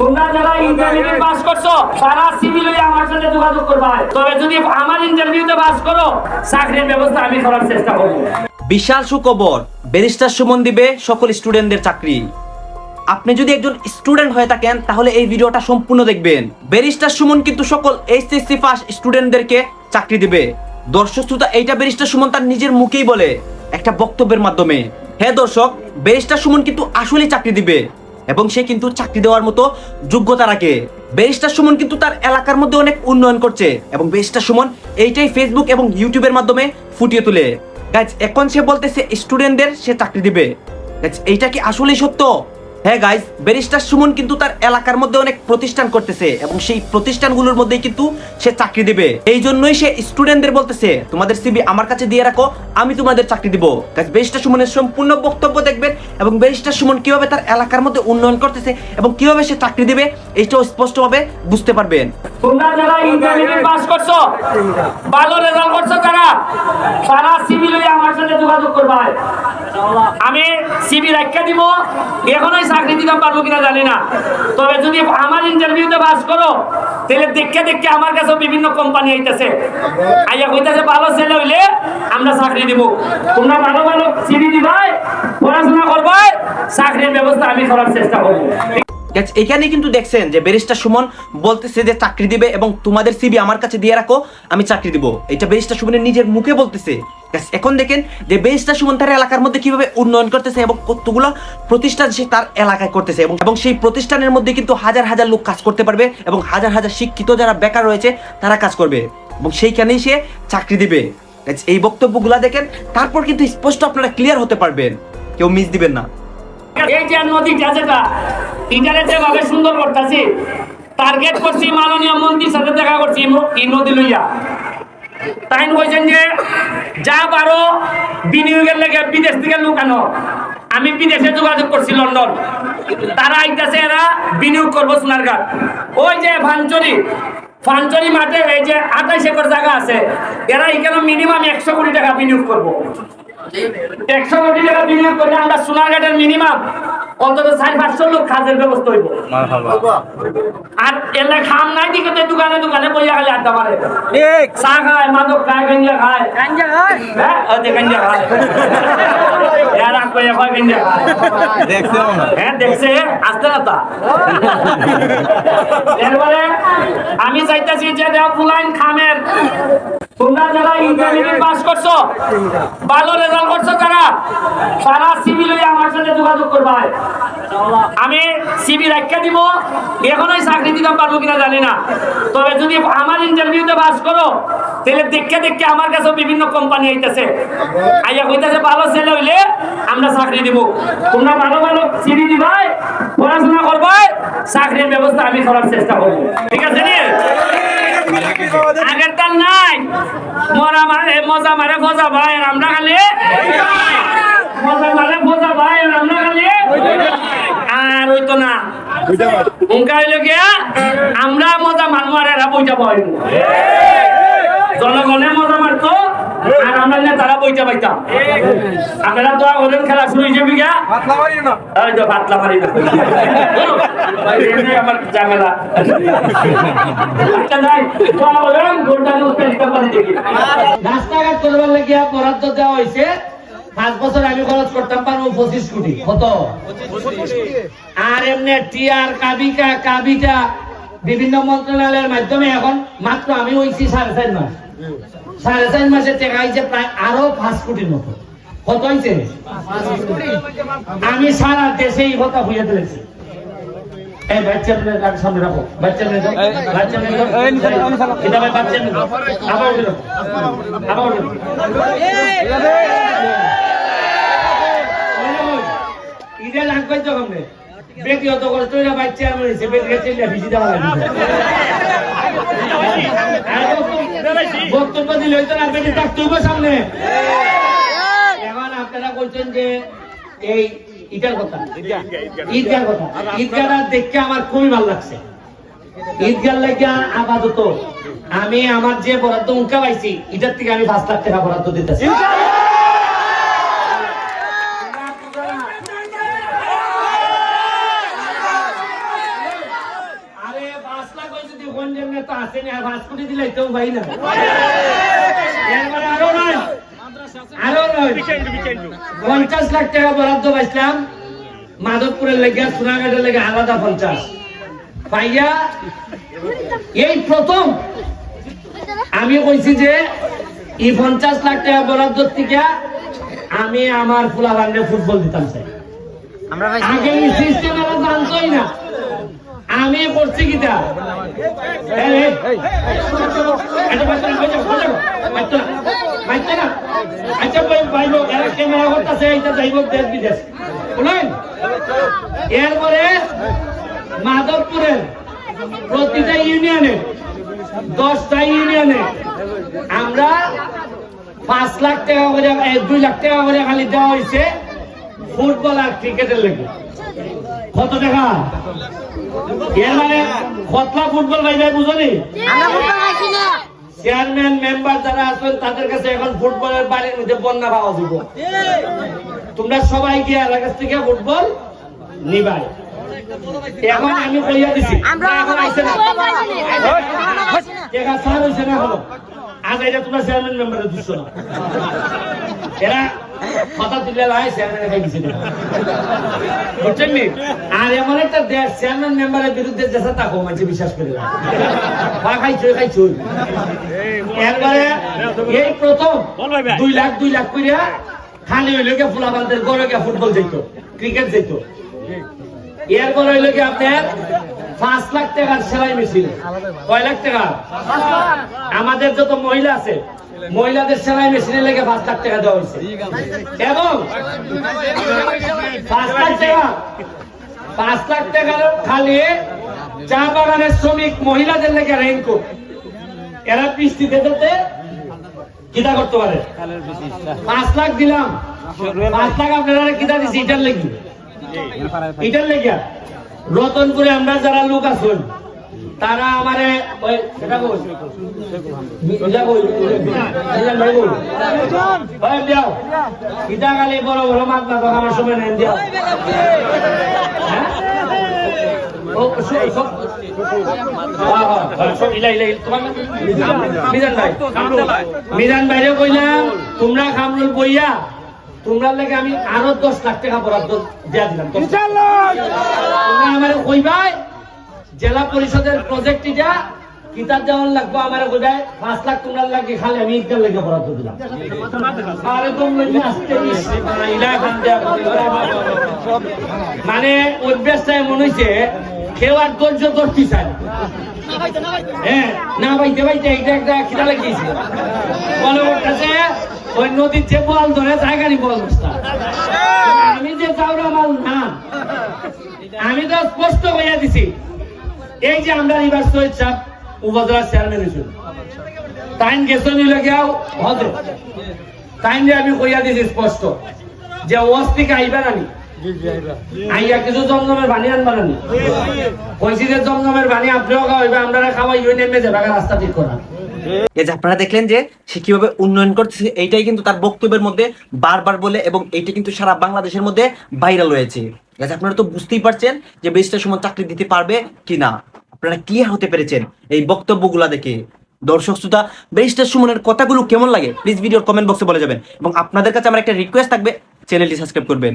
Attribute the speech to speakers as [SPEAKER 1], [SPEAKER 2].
[SPEAKER 1] তোমরা যারা intermediate pass করছ তারা সিভিল হয়ে আমার সাথে যোগাযোগ করবা। তবে যদি আমার ইন্টারভিউতে পাস করো চাকরির ব্যবস্থা আমি করার চেষ্টা করব।
[SPEAKER 2] বিশাল সুখবর ব্যারিস্টার সুমন দিবে সকল স্টুডেন্টদের চাকরি। আপনি যদি একজন স্টুডেন্ট হয়ে থাকেন তাহলে এই ভিডিওটা সম্পূর্ণ দেখবেন। ব্যারিস্টার সুমন কিন্তু সকল এইচএসসি পাস স্টুডেন্টদেরকে চাকরি দিবে। দর্শক শ্রোতা এইটা ব্যারিস্টার সুমন তার নিজের মুখেই বলে একটা বক্তব্যের মাধ্যমে। হ্যাঁ দর্শক ব্যারিস্টার সুমন কিন্তু আসলেই চাকরি দিবে। এবং সে কিন্তু চাকরি দেওয়ার মতো যোগ্যতা রাখে। ব্যারিস্টার সুমন কিন্তু তার এলাকার মধ্যে অনেক উন্নয়ন করছে এবং ব্যারিস্টার সুমন এইটাই ফেসবুক এবং ইউটিউবের মাধ্যমে ফুটিয়ে তোলে। গাছ এখন সে বলতেছে স্টুডেন্টদের সে চাকরি দিবে। এইটা কি আসলেই সত্য? হ্যাঁ গাইজ ব্যারিস্টার সুমন কিন্তু তার এলাকার মধ্যে অনেক প্রতিষ্ঠান করতেছে এবং সেই প্রতিষ্ঠানগুলোর মধ্যেই কিন্তু সে চাকরি দিবে। এই জন্যই সে স্টুডেন্টদের বলতেছে, তোমাদের সিবি আমার কাছে দিয়ে রাখো, আমি তোমাদের চাকরি দিব। গাইজ ব্যারিস্টার সুমনের সম্পূর্ণ বক্তব্য দেখবেন এবং ব্যারিস্টার সুমন কীভাবে তার এলাকার মধ্যে উন্নয়ন করতেছে এবং কীভাবে সে চাকরি দিবে, এইটাও স্পষ্টভাবে বুঝতে পারবেন।
[SPEAKER 1] তোমরা যারা ইন্টারমিডিয়েট পাস করছ, ভালো রেজাল্ট করছ তারা তারা সিভিল লইয়া আমার সাথে যোগাযোগ করবে, আমি সিবি রাখা দিব, এখনোই চাকরি দিতে পারব কিনা জানি না। তবে যদি আমার ইন্টারভিউতে বাস করো, তাহলে দেখে দেখে আমার কাছে বিভিন্ন কোম্পানি আইতেছে। আইয়া কইতাছে, ভালো ছেলে হইলে আমরা চাকরি দিব। তোমরা ভালো ভালো সিবি দিবাই চাকরির ব্যবস্থা আমি করার চেষ্টা করব।
[SPEAKER 2] এখানে কিন্তু দেখছেন যে ব্যারিস্টার সুমন বলতেছে যে চাকরি দিবে এবং তোমাদের সিবি আমার কাছে দিয়ে রাখো, আমি চাকরি দিব। এটা ব্যারিস্টার সুমনের নিজের মুখে বলতেছে। এখন দেখেন যে ব্যারিস্টার সুমন তার এলাকার মধ্যে কীভাবে উন্নয়ন করতেছে এবং কতগুলো প্রতিষ্ঠান সে তার এলাকায় করতেছে এবং সেই প্রতিষ্ঠানের মধ্যে কিন্তু হাজার হাজার লোক কাজ করতে পারবে এবং হাজার হাজার শিক্ষিত যারা বেকার রয়েছে, তারা কাজ করবে। এবং সেইখানেই সে চাকরি দিবে। এই বক্তব্যগুলা দেখেন, তারপর কিন্তু স্পষ্ট আপনারা ক্লিয়ার হতে পারবেন। কেউ মিস দিবেন না।
[SPEAKER 1] বিদেশ থেকে লুকানো আমি বিদেশে যোগাযোগ করছি লন্ডন। তারা আইতাছে এরা বিনিয়োগ করব সোনারঘাট ওই যে ভাঞ্চরি ফাঞ্চরি মাঠে এই যে আঠাইশ একর জায়গা আছে, এরা এখানে মিনিমাম একশো কোটি টাকা বিনিয়োগ করব। একশো কোটি টাকা বিনিয়োগ করলে আমরা সোনারঘাটের মিনিমাম অন্তত চার পাঁচশো লোক কাজের ব্যবস্থা হইব। আর এলে খাম নাই দিকে তো দোকানে দোকানে বইয়া খালি আড্ডা মারে। চা খায় মাদক খায় গঞ্জা খায়। হ্যাঁ খায়। গঞ্জা খায়? হ্যাঁ। দেখছে। আসতে না তা? এরপরে আমি চাইতেছি যে দেওয়া ফুলাইন খামের। তোমরা যারা ইন্টারমিডিয়েট পাস করছ ভালো রেজাল্ট করছ তারা তারা সিভিল হয়ে আমার সাথে যোগাযোগ করবা। আমি সিবি রাখা দিব এখনোই চাকরি দিতে পারব কিনা জানি না। তবে যদি আমার ইন্টারভিউতে পাস করো তাহলে দেখে দেখে আমার কাছে বিভিন্ন কোম্পানি আইতেছে। আইয়া কইতাছে ভালো ছেলে হইলে আমরা চাকরি দিব। তোমরা ভালো ভালো সিবি দিবাই পড়াশোনা করবাই চাকরির ব্যবস্থা আমি করার চেষ্টা করব। ঠিক আছে নি? আগের তার নাই। মরা মারে মজা মারে ফজা ভাই আমরা খালি। মজা মারে ফজা ভাই আমরা খালি। আর হইতো না। উনকা হইল গিয়া আমরা মজা মারবো আর এরা বইটা পাইব জনগণে মজা মারতো। আর আমরা নেতারা বইটা পাইতাম। আপনারা তো ওদের খেলা শুরু হিসেবে গিয়া এই তো পাতলা মারি না। আমার ঝামেলা। আচ্ছা
[SPEAKER 3] রাস্তাঘাট করবার লাগিয়া বরাদ্দ দেওয়া হয়েছে পাঁচ বছর আমি খরচ করতাম পারব পঁচিশ কোটি। কত? আর এমনি টিআর কাবিকা কাবিটা বিভিন্ন মন্ত্রণালয়ের মাধ্যমে এখন মাত্র আমি হইছি সাড়ে চার মাস। সাড়ে চার মাসে টাকা হয়েছে প্রায় আরও পাঁচ কোটির মতো কত হয়েছে আমি সারা দেশে এই কথা হইয়া তুলেছি এই বাচ্চা মেয়ে তার সামনে রাখো বাচ্চা মেয়ে বাচ্চা মেয়ে এটা ভাই বাচ্চা মেয়ে আবার উঠে আবার উঠে ইটা লাগবে তো কমবে ব্যক্তিগত করে তুই বাচ্চা আমি হয়েছে বেটিকে চেলে ভিজি দেওয়া বক্তব্য- না থাকতে হবে সামনে। এখন আপনারা বলছেন যে এই ইটার দেখতে আমার খুবই ভালো লাগছে। ঈদগার লাগিয়া আপাতত আমি আমার যে বরাদ্দ উনকা পাইছি, এটার থেকে আমি পাঁচ লাখ টাকা বরাদ্দ দিতেছি।
[SPEAKER 1] গোবিন্দগঞ্জের নেতা পাঁচ কোটি দিলে তো ভাই না। আরও নয়। আরও নয়। পঞ্চাশ লাখ টাকা বরাদ্দ পাইছিলাম। মাধবপুরের লেগে সোনাঘাটের লেগে আলাদা পঞ্চাশ। পাইয়া এই প্রথম। আমি কইছি যে এই পঞ্চাশ লাখ টাকা বরাদ্দ থেকে আমি আমার ফুলা ফুটবল দিতাম চাই। আগে এই সিস্টেম এরা জানতোই না। আমি করছি না। আচ্ছা এরপরে মাধবপুরের প্রতিটা ইউনিয়নে, দশটা ইউনিয়নে আমরা পাঁচ লাখ টাকা করে দুই লাখ টাকা করে খালি দেওয়া হয়েছে ফুটবল আর ক্রিকেটের লেগে। কত টাকা এর মানে কতলা ফুটবল ভাই ভাই বুঝলি চেয়ারম্যান মেম্বার যারা আছেন তাদের কাছে এখন ফুটবলের বাড়ির মধ্যে বন্যা পাওয়া যাব তোমরা সবাই গিয়ে এলাকার কাছ থেকে ফুটবল নিবাই এখন আমি কইয়া দিছি এখন আইছে না দেখা স্যার হইছে না এখনও আজ এটা তোমরা চেয়ারম্যান মেম্বারের দুঃস না এরা কথা তুলে লাই চেয়ারম্যানে খাই দিছে না। বুঝছেন নি? আর এমন একটা দেশ চেয়ারম্যান মেম্বারের বিরুদ্ধে যেসা তাকো মাঝে বিশ্বাস করে না। এই প্রথম দুই লাখ দুই লাখ কইরা খালি হইল গিয়ে গড়ে গিয়ে ফুটবল যেত ক্রিকেট যেত এরপর হইল আপনার পাঁচ লাখ টাকার সেলাই মেশিন। কয় লাখ টাকা? আমাদের যত মহিলা আছে, মহিলাদের সেলাই মেশিনের লেগে পাঁচ লাখ টাকা দেওয়া হয়েছে। এবং পাঁচ লাখ টাকা? পাঁচ লাখ টাকার খালি চা বাগানের শ্রমিক মহিলাদের লেগে রেনকোট এরা বৃষ্টিতে যেতে কিতা করতে পারে। পাঁচ লাখ দিলাম। পাঁচ লাখ আপনারা কিতা দিছি, এটার লেগে। এটার লেগে। রতনপুরে আমরা যারা লোক আছেন তারা আমারে ইটা বড় বড় মাছ না তো আমার সময় নেন দিও হ্যাঁ? হ্যাঁ, হ্যাঁ? মিজান ভাই। মিজান ভাইরে কইলাম তোমরা খামরুল বইয়া তোমরা লাগে আমি আরও দশ লাখ টাকা বরাদ্দ দিয়া দিলাম। তোমরা আমার কইবাই জেলা পরিষদের প্রজেক্ট এটা কিতাব দেওয়ার লাগবো আমার কোথায় পাঁচ লাখ তোমরা লাগে খালি আমি ইটার লেগে বরাদ্দ দিলাম আরে তোমরা আসতে। মানে অভ্যাসটা এমন হয়েছে কেউ আর ধৈর্য ধরতে চায় না। হ্যাঁ না ভাইতে ভাইতে এটা একটা খিদা লাগিয়েছে বলে ওর কাছে ওই নদীর যে বল ধরে জায়গারই বল আমি যে চাউরা মাল না, আমি তো স্পষ্ট হইয়া দিছি। এই যে আমরা রিভার সৈয়দ সাহ উপজেলার চেয়ারম্যান হয়েছিল টাইম গেছে নিলে গিয়াও হতে টাইম দিয়ে আমি কইয়া দিছি স্পষ্ট, যে অস্তিকে আইবা নানি আইয়া কিছু জমজমের বানি আনবা নানি কইছি যে জমজমের বানি আপনিও খাওয়াইবে আমরা খাওয়াই, ওই নেমে যাবে রাস্তা ঠিক করা।
[SPEAKER 2] এই যে আপনারা দেখলেন যে সে কীভাবে উন্নয়ন করতেছে এইটাই কিন্তু তার বক্তব্যের মধ্যে বারবার বলে এবং এইটা কিন্তু সারা বাংলাদেশের মধ্যে ভাইরাল হয়েছে। আপনারা তো বুঝতেই পারছেন যে বেশটা সময় চাকরি দিতে পারবে কি না আপনারা ক্লিয়ার হতে পেরেছেন এই বক্তব্যগুলা দেখে। দর্শক, শ্রোতা ব্যারিস্টার সুমনের কথাগুলো কেমন লাগে? প্লিজ ভিডিওর কমেন্ট বক্সে বলে যাবেন। এবং আপনাদের কাছে আমার একটা রিকোয়েস্ট থাকবে চ্যানেলটি সাবস্ক্রাইব করবেন।